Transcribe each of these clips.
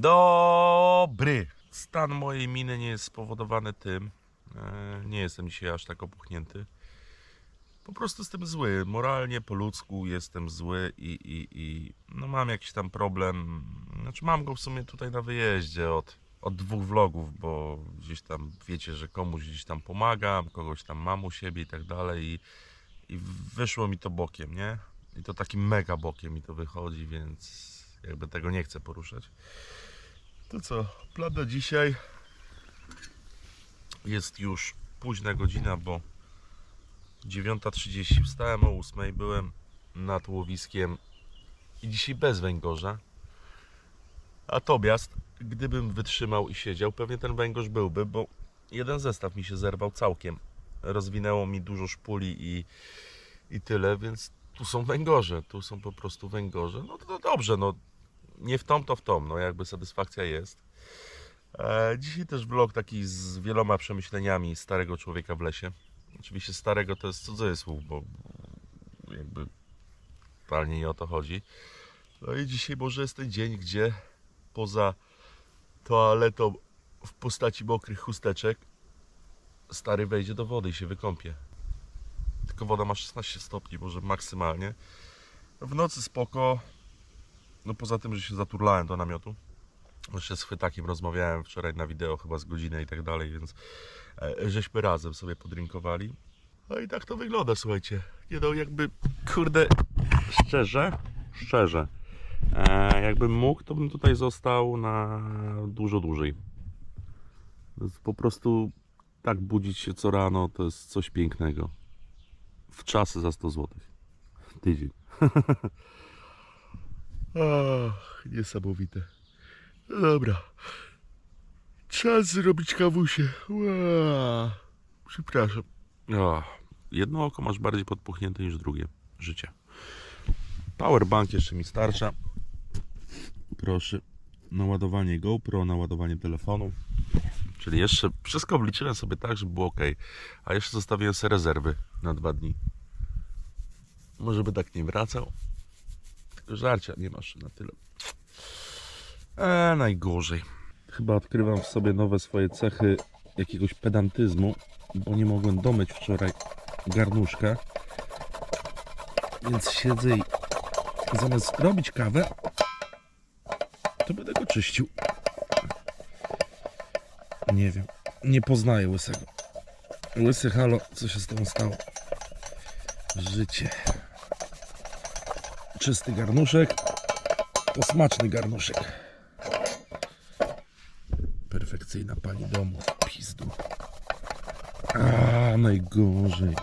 Dobry. Stan mojej miny nie jest spowodowany tym. e, Nie jestem dzisiaj aż tak opuchnięty. Po prostu jestem zły. Moralnie, po ludzku jestem zły i, i, i no mam jakiś tam problem. Znaczy mam go w sumie tutaj na wyjeździe od, od dwóch vlogów, bo gdzieś tam wiecie, że komuś gdzieś tam pomagam, kogoś tam mam u siebie i tak dalej i, i wyszło mi to bokiem, nie? I to takim mega bokiem mi to wychodzi, więc jakby tego nie chcę poruszać. To co, plan na dzisiaj jest już późna godzina, bo 9.30 wstałem o 8.00 byłem nad łowiskiem i dzisiaj bez węgorza. Natomiast gdybym wytrzymał i siedział, pewnie ten węgorz byłby, bo jeden zestaw mi się zerwał całkiem. Rozwinęło mi dużo szpuli i, i tyle, więc tu są węgorze, tu są po prostu węgorze. No to, to dobrze, no nie w tom, to w tom, no jakby satysfakcja jest. E, dzisiaj też vlog taki z wieloma przemyśleniami starego człowieka w lesie. Oczywiście starego to jest cudzysłów, bo jakby totalnie nie o to chodzi. No i dzisiaj może jest ten dzień, gdzie poza toaletą w postaci mokrych chusteczek stary wejdzie do wody i się wykąpie. Tylko woda ma 16 stopni, może maksymalnie. W nocy spoko. No poza tym, że się zaturlałem do namiotu. Jeszcze z chwytakiem rozmawiałem wczoraj na wideo, chyba z godzinę i tak dalej, więc e, żeśmy razem sobie podrinkowali. No i tak to wygląda, słuchajcie. Nie no, jakby, kurde, szczerze, szczerze, e, jakbym mógł, to bym tutaj został na dużo dłużej. Po prostu tak budzić się co rano, to jest coś pięknego. W czasy za 100 zł. Tydzień. Ach, niesamowite. No dobra. Czas zrobić kawusie. Ła. Przepraszam. O, jedno oko masz bardziej podpuchnięte niż drugie. Życie. Powerbank jeszcze mi starcza. Proszę. Naładowanie GoPro, naładowanie telefonu. Czyli jeszcze wszystko obliczyłem sobie tak, żeby było ok. A jeszcze zostawiłem sobie rezerwy na dwa dni. Może by tak nie wracał. Żarcia nie masz na tyle. Eee, najgorzej. Chyba odkrywam w sobie nowe swoje cechy jakiegoś pedantyzmu, bo nie mogłem domyć wczoraj garnuszka. Więc siedzę i zamiast robić kawę, to będę go czyścił. Nie wiem. Nie poznaję łysego. Łysy halo, co się z tobą stało? Życie. Czysty garnuszek. To smaczny garnuszek. Perfekcyjna pani domu. Pizdu. A najgorzej.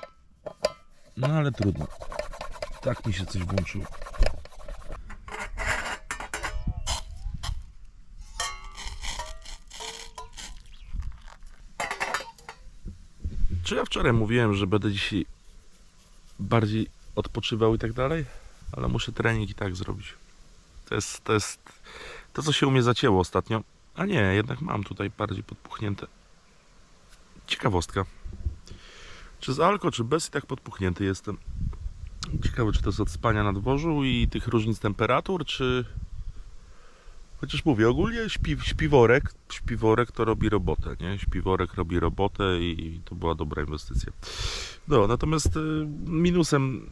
No ale trudno. Tak mi się coś włączyło. Czy ja wczoraj mówiłem, że będę dzisiaj bardziej odpoczywał i tak dalej? Ale muszę trening i tak zrobić. To jest, to jest to, co się u mnie zacięło ostatnio. A nie, jednak mam tutaj bardziej podpuchnięte. Ciekawostka. Czy z alko, czy bez i tak podpuchnięty jestem. Ciekawe, czy to jest od spania na dworzu i tych różnic temperatur, czy... Chociaż mówię, ogólnie śpi, śpiworek, śpiworek to robi robotę, nie? Śpiworek robi robotę i to była dobra inwestycja. No, natomiast y, minusem,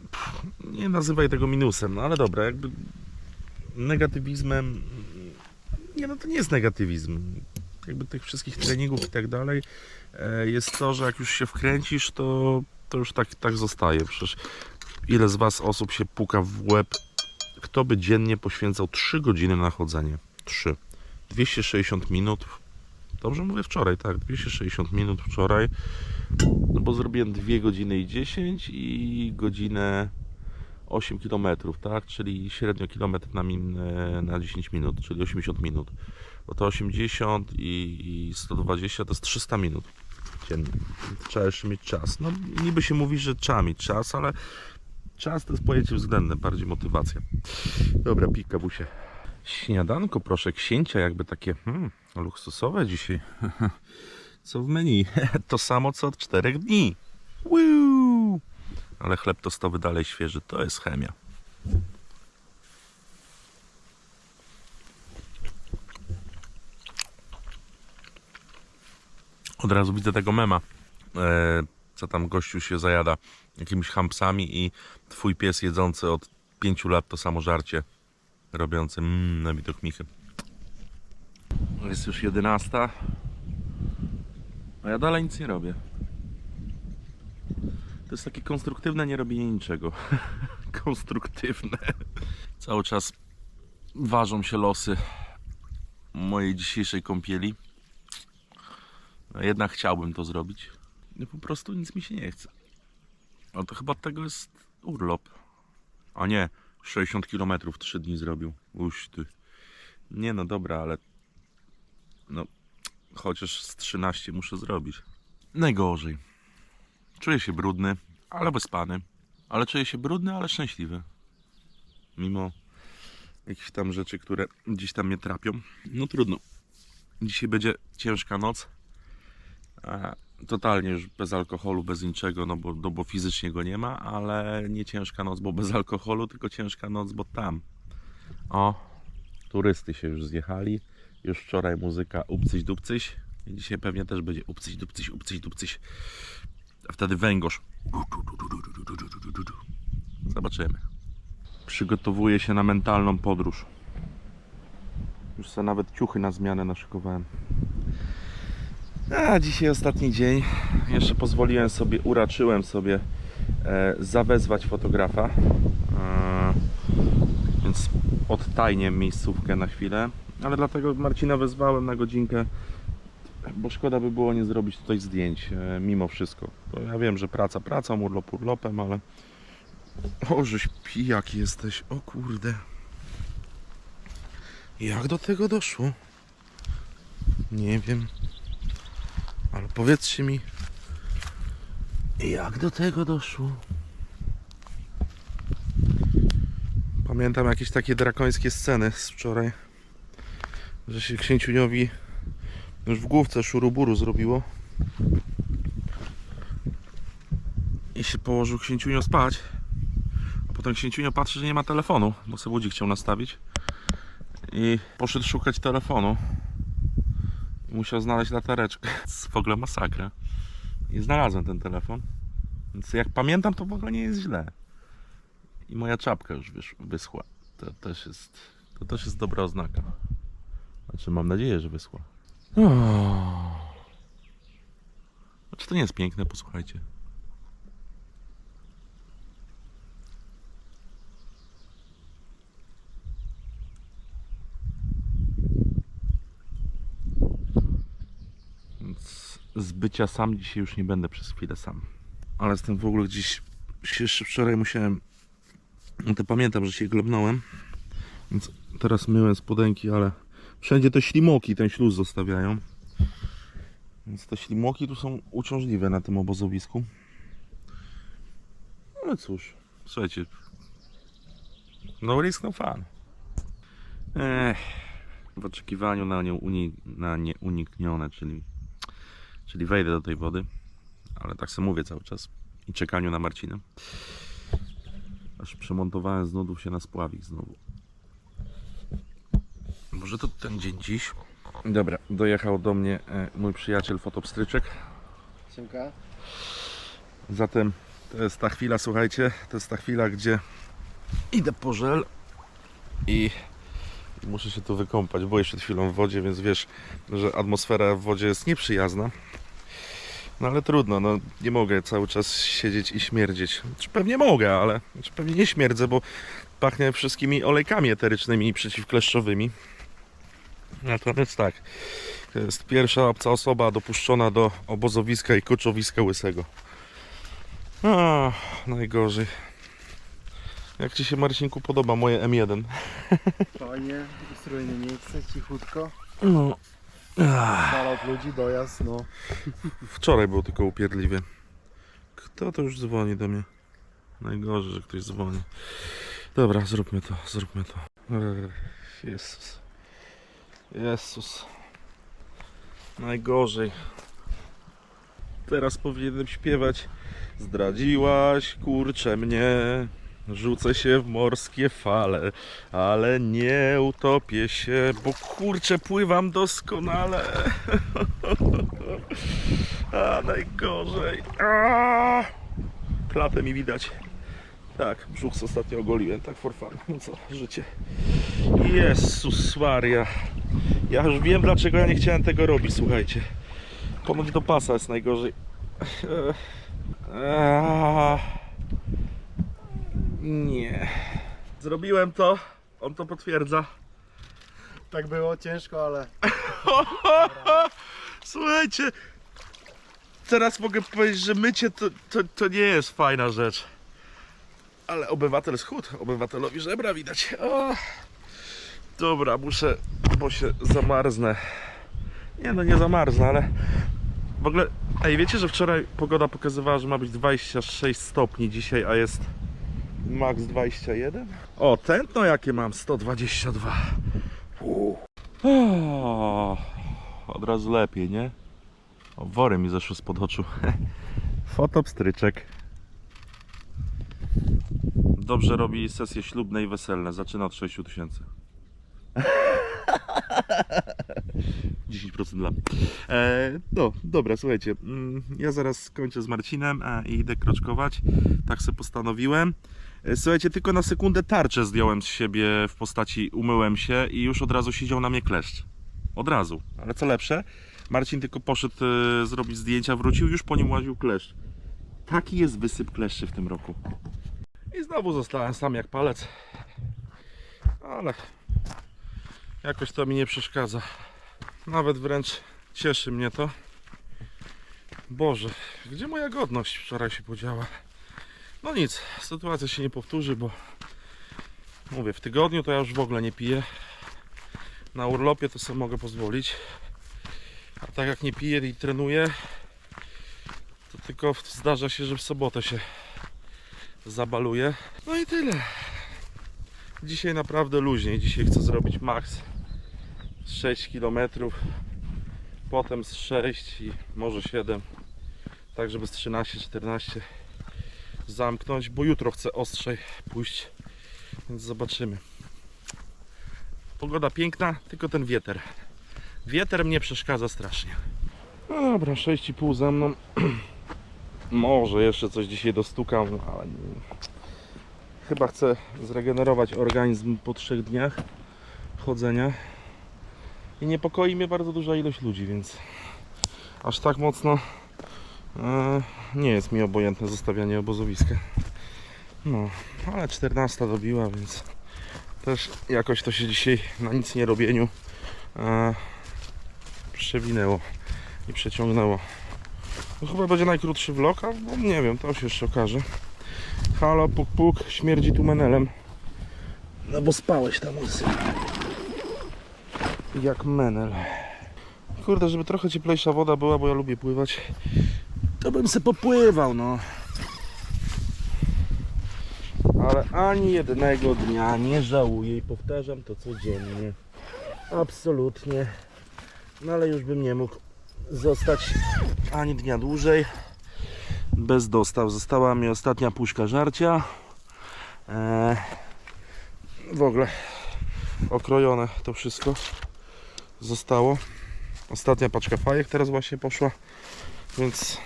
nie nazywaj tego minusem, no ale dobra, jakby negatywizmem, nie no to nie jest negatywizm. Jakby tych wszystkich treningów i tak dalej e, jest to, że jak już się wkręcisz, to, to już tak, tak zostaje. Przecież ile z Was osób się puka w łeb, kto by dziennie poświęcał 3 godziny na chodzenie? 3. 260 minut. Dobrze mówię wczoraj, tak, 260 minut wczoraj. No bo zrobiłem 2 godziny i 10 i godzinę 8 km, tak? Czyli średnio kilometr na, min, na 10 minut, czyli 80 minut. Bo to 80 i, i 120 to jest 300 minut dziennie. Trzeba jeszcze mieć czas. No niby się mówi, że trzeba mieć czas, ale czas to jest pojęcie względne, bardziej motywacja. Dobra, pika busie. Śniadanko, proszę księcia, jakby takie hmm, luksusowe dzisiaj. Co w menu? To samo co od czterech dni. Woo! Ale chleb tostowy dalej świeży, to jest chemia. Od razu widzę tego mema, e, co tam gościu się zajada jakimiś hampsami i twój pies jedzący od pięciu lat to samo żarcie robiący mmm, na widok michy. Jest już 11. A ja dalej nic nie robię. To jest takie konstruktywne nie robienie niczego. konstruktywne. Cały czas ważą się losy mojej dzisiejszej kąpieli. A jednak chciałbym to zrobić. No po prostu nic mi się nie chce. A to chyba tego jest urlop. A nie, 60 km 3 dni zrobił. Uś ty. Nie no dobra, ale no chociaż z 13 muszę zrobić. Najgorzej. Czuję się brudny, ale wyspany. Ale czuję się brudny, ale szczęśliwy. Mimo jakichś tam rzeczy, które gdzieś tam mnie trapią. No trudno. Dzisiaj będzie ciężka noc. Totalnie już bez alkoholu, bez niczego, no bo, no bo fizycznie go nie ma, ale nie ciężka noc, bo bez alkoholu, tylko ciężka noc, bo tam. O, turysty się już zjechali. Już wczoraj muzyka upcyś dupcyś. I dzisiaj pewnie też będzie upcyś dupcyś, upcyś dupcyś. A wtedy węgorz. Zobaczymy. Przygotowuję się na mentalną podróż. Już sobie nawet ciuchy na zmianę naszykowałem. A dzisiaj ostatni dzień. Jeszcze pozwoliłem sobie, uraczyłem sobie e, zawezwać fotografa. E, więc odtajnię miejscówkę na chwilę. Ale dlatego Marcina wezwałem na godzinkę, bo szkoda by było nie zrobić tutaj zdjęć, e, mimo wszystko. Bo ja wiem, że praca pracą, urlop urlopem, ale... O, żeś pijak jesteś, o kurde. Jak do tego doszło? Nie wiem. Ale powiedzcie mi, jak do tego doszło? Pamiętam jakieś takie drakońskie sceny z wczoraj, że się księciuniowi już w główce szuruburu zrobiło. I się położył księciunio spać. A potem księciunio patrzy, że nie ma telefonu, bo sobie budzik chciał nastawić. I poszedł szukać telefonu. Musiał znaleźć latareczkę. Jest w ogóle masakra. I znalazłem ten telefon. Więc jak pamiętam, to w ogóle nie jest źle. I moja czapka już wyschła. To też jest, to też jest dobra oznaka. Znaczy mam nadzieję, że wyschła. Oh. Znaczy to nie jest piękne, posłuchajcie. Więc z bycia sam dzisiaj już nie będę przez chwilę sam. Ale jestem w ogóle gdzieś jeszcze wczoraj musiałem. No to pamiętam, że się glebnąłem. Więc teraz myłem spodenki, ale wszędzie te ślimoki ten śluz zostawiają. Więc te ślimoki tu są uciążliwe na tym obozowisku. Ale cóż, słuchajcie. No risk, no fun. Ech, w oczekiwaniu na, nie, uni, na nieuniknione, czyli, czyli wejdę do tej wody. Ale tak sobie mówię cały czas. I czekaniu na Marcinę. Aż przemontowałem z nudów się na spławik znowu. Może to ten dzień dziś? Dobra, dojechał do mnie e, mój przyjaciel fotopstryczek. Siemka. Zatem to jest ta chwila, słuchajcie, to jest ta chwila, gdzie idę po żel i muszę się tu wykąpać. Byłem przed chwilą w wodzie, więc wiesz, że atmosfera w wodzie jest nieprzyjazna. No ale trudno, no nie mogę cały czas siedzieć i śmierdzieć. Czy pewnie mogę, ale czy pewnie nie śmierdzę, bo pachnie wszystkimi olejkami eterycznymi i przeciwkleszczowymi. Natomiast tak, to jest pierwsza obca osoba dopuszczona do obozowiska i koczowiska łysego. A, najgorzej. Jak Ci się Marcinku podoba moje M1? Fajnie, ustrójne miejsce, cichutko. No. Salot ludzi, dojazd, no. Wczoraj było tylko upierdliwie. Kto to już dzwoni do mnie? Najgorzej, że ktoś dzwoni. Dobra, zróbmy to, zróbmy to. Jezus. Jezus. Najgorzej. Teraz powinienem śpiewać. Zdradziłaś, kurczę mnie. Rzucę się w morskie fale, ale nie utopię się, bo kurczę pływam doskonale. A, najgorzej. A, klatę mi widać. Tak, brzuch ostatnio ogoliłem, tak for fun. No co, życie. Jezus Maria. Ja już wiem, dlaczego ja nie chciałem tego robić, słuchajcie. Ponoć do pasa jest najgorzej. Eee, Nie. Zrobiłem to. On to potwierdza. Tak było ciężko, ale Słuchajcie, teraz mogę powiedzieć, że mycie to, to, to nie jest fajna rzecz. Ale obywatel schód, obywatelowi żebra widać. O. Dobra, muszę, bo się zamarznę. Nie no, nie zamarznę, ale w ogóle, ej, wiecie, że wczoraj pogoda pokazywała, że ma być 26 stopni dzisiaj, a jest max 21? O, tętno jakie mam, 122. Uuu. O, od razu lepiej, nie? O, wory mi zeszły spod oczu. Fotopstryczek. Dobrze robi sesje ślubne i weselne. Zaczyna od 6 tysięcy. 10% dla mnie. E, no, dobra, słuchajcie. mm, Ja zaraz skończę z Marcinem e, i idę kroczkować. Tak sobie postanowiłem. E, Słuchajcie, tylko na sekundę tarczę zdjąłem z siebie w postaci umyłem się i już od razu siedział na mnie kleszcz. Od razu. Ale co lepsze, Marcin tylko poszedł e, zrobić zdjęcia, wrócił, już po nim łaził kleszcz. Taki jest wysyp kleszczy w tym roku. I znowu zostałem sam jak palec. Ale jakoś to mi nie przeszkadza. Nawet wręcz cieszy mnie to. Boże, gdzie moja godność wczoraj się podziała? No nic, sytuacja się nie powtórzy, bo mówię, w tygodniu to ja już w ogóle nie piję. Na urlopie to sobie mogę pozwolić. A tak jak nie piję i trenuję, to tylko zdarza się, że w sobotę się zabaluję. No i tyle. Dzisiaj naprawdę luźniej. Dzisiaj chcę zrobić maks z 6 km, potem z 6 i może 7, tak żeby z 13-14 zamknąć, bo jutro chcę ostrzej pójść, więc zobaczymy. Pogoda piękna, tylko ten wieter. Wieter mnie przeszkadza strasznie. No dobra, 6,5 za mną. Może jeszcze coś dzisiaj dostukam, no ale chyba chcę zregenerować organizm po trzech dniach chodzenia. I niepokoi mnie bardzo duża ilość ludzi, więc aż tak mocno e, nie jest mi obojętne zostawianie obozowiska. No, ale 14 dobiła, więc też jakoś to się dzisiaj na nic nie robieniu e, przewinęło i przeciągnęło. No chyba będzie najkrótszy vlog, a no nie wiem, to się jeszcze okaże. Halo, puk puk, śmierdzi tu menelem. No bo spałeś tam łysy. Jak menel. Kurde, żeby trochę cieplejsza woda była, bo ja lubię pływać, to bym se popływał, no. Ale ani jednego dnia nie żałuję i powtarzam to codziennie. Absolutnie. No ale już bym nie mógł zostać ani dnia dłużej bez dostaw. Została mi ostatnia puszka żarcia. Eee, w ogóle okrojone to wszystko zostało. Ostatnia paczka fajek teraz właśnie poszła, więc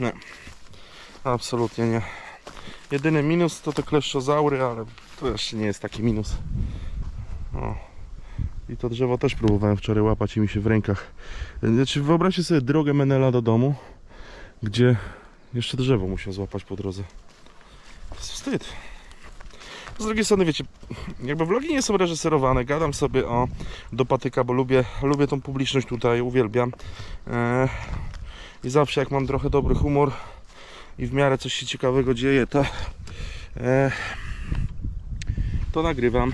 nie, absolutnie nie. Jedyny minus to te kleszczozaury, ale to jeszcze nie jest taki minus. O. I to drzewo też próbowałem wczoraj łapać i mi się w rękach. Znaczy wyobraźcie sobie drogę Menela do domu, gdzie jeszcze drzewo musiał złapać po drodze. To jest wstyd. Z drugiej strony wiecie, jakby vlogi nie są reżyserowane, gadam sobie o do patyka, bo lubię, lubię tą publiczność tutaj, uwielbiam. Eee, I zawsze jak mam trochę dobry humor i w miarę coś się ciekawego dzieje, to, eee, to nagrywam.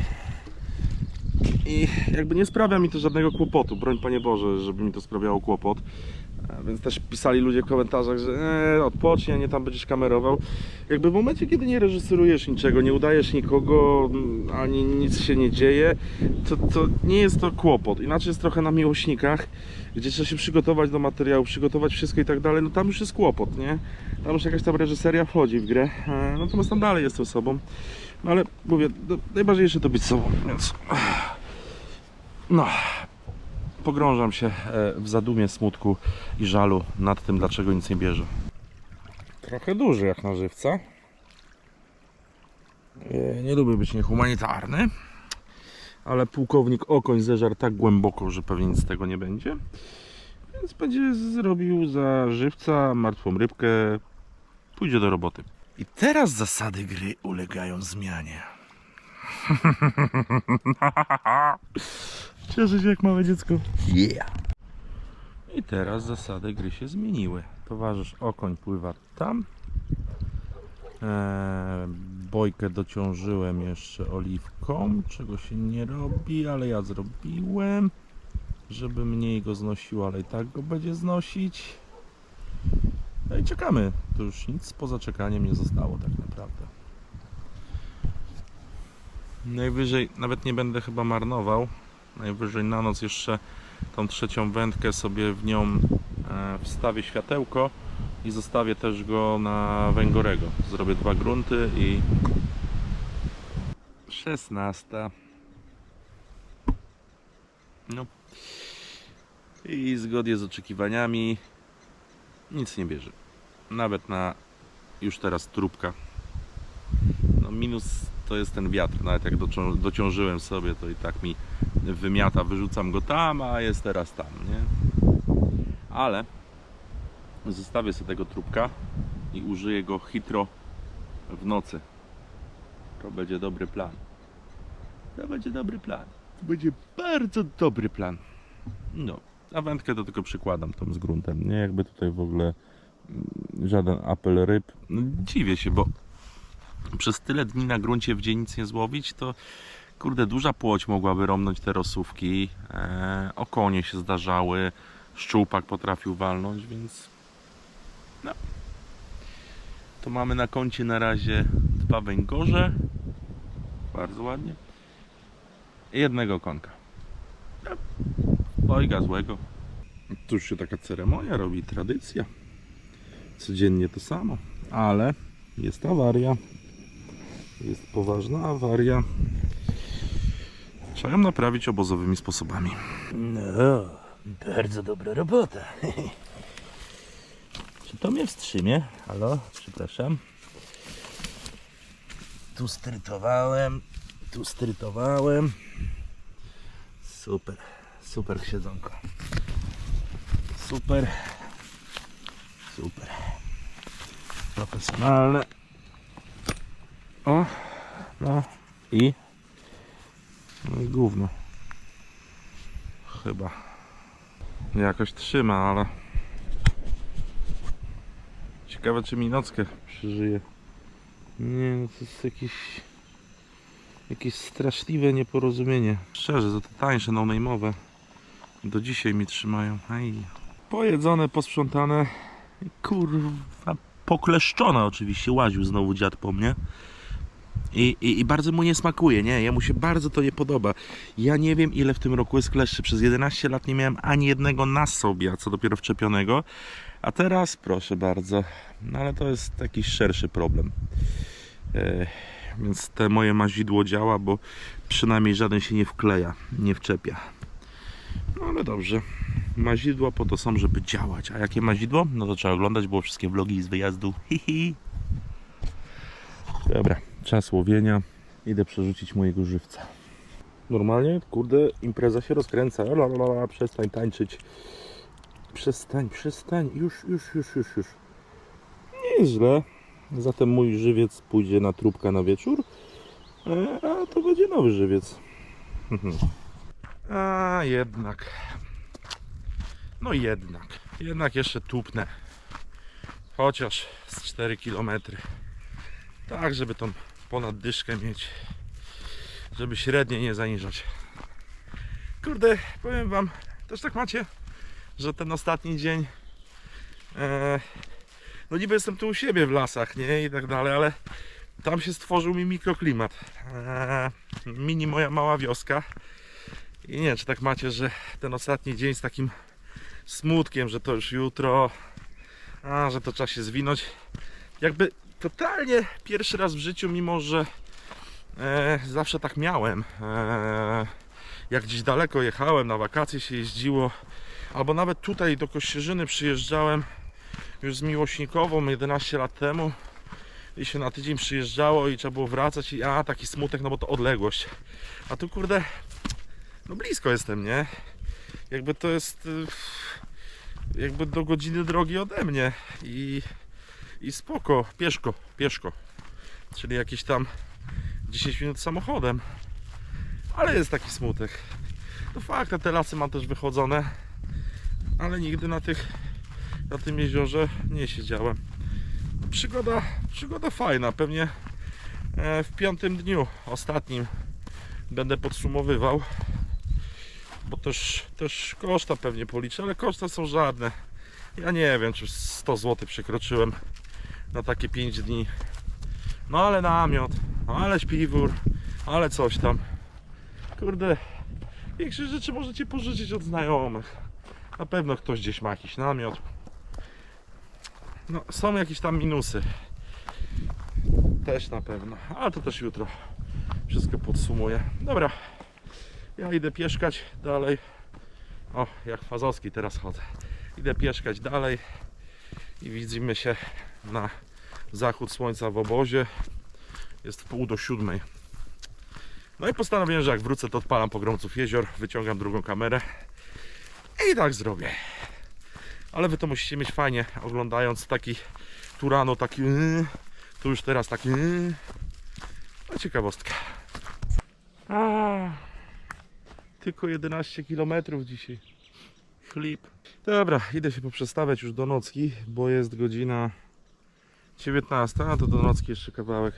I jakby nie sprawia mi to żadnego kłopotu, broń Panie Boże, żeby mi to sprawiało kłopot. Więc też pisali ludzie w komentarzach, że e, odpocznij, a nie tam będziesz kamerował. Jakby w momencie, kiedy nie reżyserujesz niczego, nie udajesz nikogo, ani nic się nie dzieje, to, to nie jest to kłopot. Inaczej jest trochę na miłośnikach, gdzie trzeba się przygotować do materiału, przygotować wszystko i tak dalej, no tam już jest kłopot, nie? Tam już jakaś tam reżyseria wchodzi w grę, e, natomiast tam dalej jestem sobą. No ale mówię, no, najważniejsze to być sobą, więc... No, pogrążam się e, w zadumie, smutku i żalu nad tym, dlaczego nic nie bierze. Trochę duży jak na żywca. Nie lubię być niehumanitarny, ale pułkownik Okoń zeżarł tak głęboko, że pewnie nic z tego nie będzie. Więc będzie zrobił za żywca martwą rybkę, pójdzie do roboty. I teraz zasady gry ulegają zmianie. Cieszę się jak małe dziecko. Yeah. I teraz zasady gry się zmieniły. Towarzysz Okoń pływa tam. Eee, bojkę dociążyłem jeszcze oliwką, czego się nie robi, ale ja zrobiłem, żeby mniej go znosiło, ale i tak go będzie znosić. No i czekamy. To już nic poza czekaniem nie zostało tak naprawdę. Najwyżej nawet nie będę chyba marnował. Najwyżej na noc jeszcze tą trzecią wędkę sobie w nią e, wstawię światełko i zostawię też go na węgorego. Zrobię dwa grunty i 16. No. I zgodnie z oczekiwaniami nic nie bierze. Nawet na już teraz trubka. No minus to jest ten wiatr. Nawet jak docią- dociążyłem sobie, to i tak mi wymiata. Wyrzucam go tam, a jest teraz tam, nie? Ale zostawię sobie tego trubka i użyję go hitro w nocy. To będzie dobry plan. To będzie dobry plan. To będzie bardzo dobry plan. No, a wędkę to tylko przykładam tą z gruntem. Nie jakby tutaj w ogóle mm, żaden apel ryb. No, dziwię się, bo przez tyle dni na gruncie w dzień nic nie złowić, to kurde, duża płoć mogłaby romnąć te rosówki. E, okonie się zdarzały, szczupak potrafił walnąć, więc no. To mamy na koncie na razie dwa węgorze. Bardzo ładnie. I jednego konka. No, Ojga złego. Tu już się taka ceremonia robi, tradycja. Codziennie to samo. Ale jest awaria. Jest poważna awaria. Trzeba ją naprawić obozowymi sposobami. No, bardzo dobra robota. Czy to mnie wstrzymie? Halo, przepraszam. Tu strytowałem, tu strytowałem. Super, super siedzonko. Super, super. Profesjonalne. O, no i. No i gówno. Chyba. Jakoś trzyma, ale. Ciekawe, czy mi nockę przeżyje. Nie, no to jest jakieś. Jakieś straszliwe nieporozumienie. Szczerze, za te tańsze no-name'owe do dzisiaj mi trzymają. Aj. Pojedzone, posprzątane. Kurwa, pokleszczone oczywiście. Łaził znowu dziad po mnie. I, i, I bardzo mu nie smakuje, nie? Jemu się bardzo to nie podoba. Ja nie wiem ile w tym roku jest kleszczy. Przez 11 lat nie miałem ani jednego na sobie, a co dopiero wczepionego. A teraz proszę bardzo. No ale to jest jakiś szerszy problem. E, więc te moje mazidło działa, bo przynajmniej żaden się nie wkleja, nie wczepia. No ale dobrze. Mazidła po to są, żeby działać. A jakie mazidło? No to trzeba oglądać, było wszystkie vlogi z wyjazdu. Hihi. Dobra, czas łowienia. Idę przerzucić mojego żywca. Normalnie, kurde, impreza się rozkręca. La, la, la, przestań tańczyć. Przestań, przestań. Już, już, już, już, już. Nieźle. Zatem mój żywiec pójdzie na trubkę na wieczór. e, A to będzie nowy żywiec. A jednak. No jednak. Jednak jeszcze tupnę. Chociaż z 4 kilometry. Tak, żeby tą ponad dyszkę mieć. Żeby średnie nie zaniżać. Kurde, powiem wam, też tak macie, że ten ostatni dzień e, no niby jestem tu u siebie w lasach, nie? I tak dalej, ale tam się stworzył mi mikroklimat. E, mini moja mała wioska. I nie wiem, czy tak macie, że ten ostatni dzień z takim smutkiem, że to już jutro, a że to trzeba się zwinąć. Jakby totalnie pierwszy raz w życiu, mimo że e, zawsze tak miałem. E, jak gdzieś daleko jechałem, na wakacje się jeździło, albo nawet tutaj do Kościerzyny przyjeżdżałem już z Miłośnikową 11 lat temu i się na tydzień przyjeżdżało i trzeba było wracać i a taki smutek, no bo to odległość. A tu kurde, no blisko jestem, nie? Jakby to jest y, jakby do godziny drogi ode mnie i, i spoko, pieszko, pieszko. Czyli jakieś tam 10 minut samochodem. Ale jest taki smutek. No fakt, te lasy mam też wychodzone, ale nigdy na tych na tym jeziorze nie siedziałem. Przygoda, przygoda fajna. Pewnie e, w piątym dniu, ostatnim, będę podsumowywał. Bo też, też koszta pewnie policzę, ale koszta są żadne. Ja nie wiem, czy 100 zł przekroczyłem na takie 5 dni. No ale namiot, ale śpiwór, ale coś tam. Kurde, większe rzeczy możecie pożyczyć od znajomych. Na pewno ktoś gdzieś ma jakiś namiot. No, są jakieś tam minusy. Też na pewno, ale to też jutro wszystko podsumuję. Dobra, ja idę pieszkać dalej. O, jak Fazowski teraz chodzę. Idę pieszkać dalej i widzimy się na zachód słońca w obozie. Jest w pół do siódmej. No i postanowiłem, że jak wrócę, to odpalam pogromców jezior, wyciągam drugą kamerę i tak zrobię. Ale wy to musicie mieć fajnie, oglądając taki Turano, taki yy, tu już teraz taki yy. no ciekawostka. A, tylko 11 km dzisiaj. Flip. Dobra, idę się poprzestawiać już do nocki, bo jest godzina 19, a to do nocki jeszcze kawałek.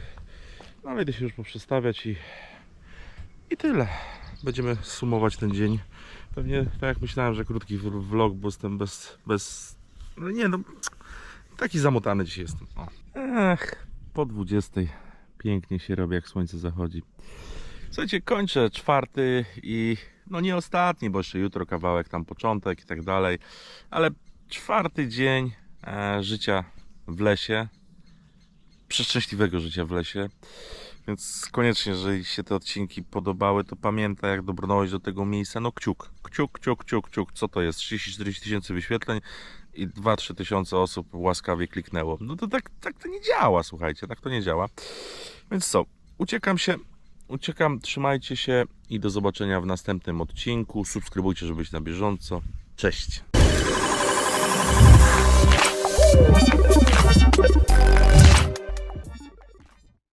No ale idę się już poprzestawiać i, i tyle. Będziemy sumować ten dzień. Pewnie tak jak myślałem, że krótki vlog, bo jestem bez, bez... No nie no, taki zamotany dzisiaj jestem. O. Ech, po 20 pięknie się robi jak słońce zachodzi. Słuchajcie, kończę czwarty i no nie ostatni, bo jeszcze jutro kawałek tam początek i tak dalej, ale czwarty dzień e, życia w lesie, przeszczęśliwego życia w lesie. Więc koniecznie, jeżeli się te odcinki podobały, to pamiętaj, jak dobrnąłeś do tego miejsca. No kciuk, kciuk, kciuk, kciuk, kciuk. Co to jest? 30-40 tysięcy wyświetleń i 2-3 tysiące osób łaskawie kliknęło. No to tak, tak to nie działa, słuchajcie, tak to nie działa. Więc co, uciekam się, uciekam, trzymajcie się i do zobaczenia w następnym odcinku. Subskrybujcie, żeby być na bieżąco. Cześć!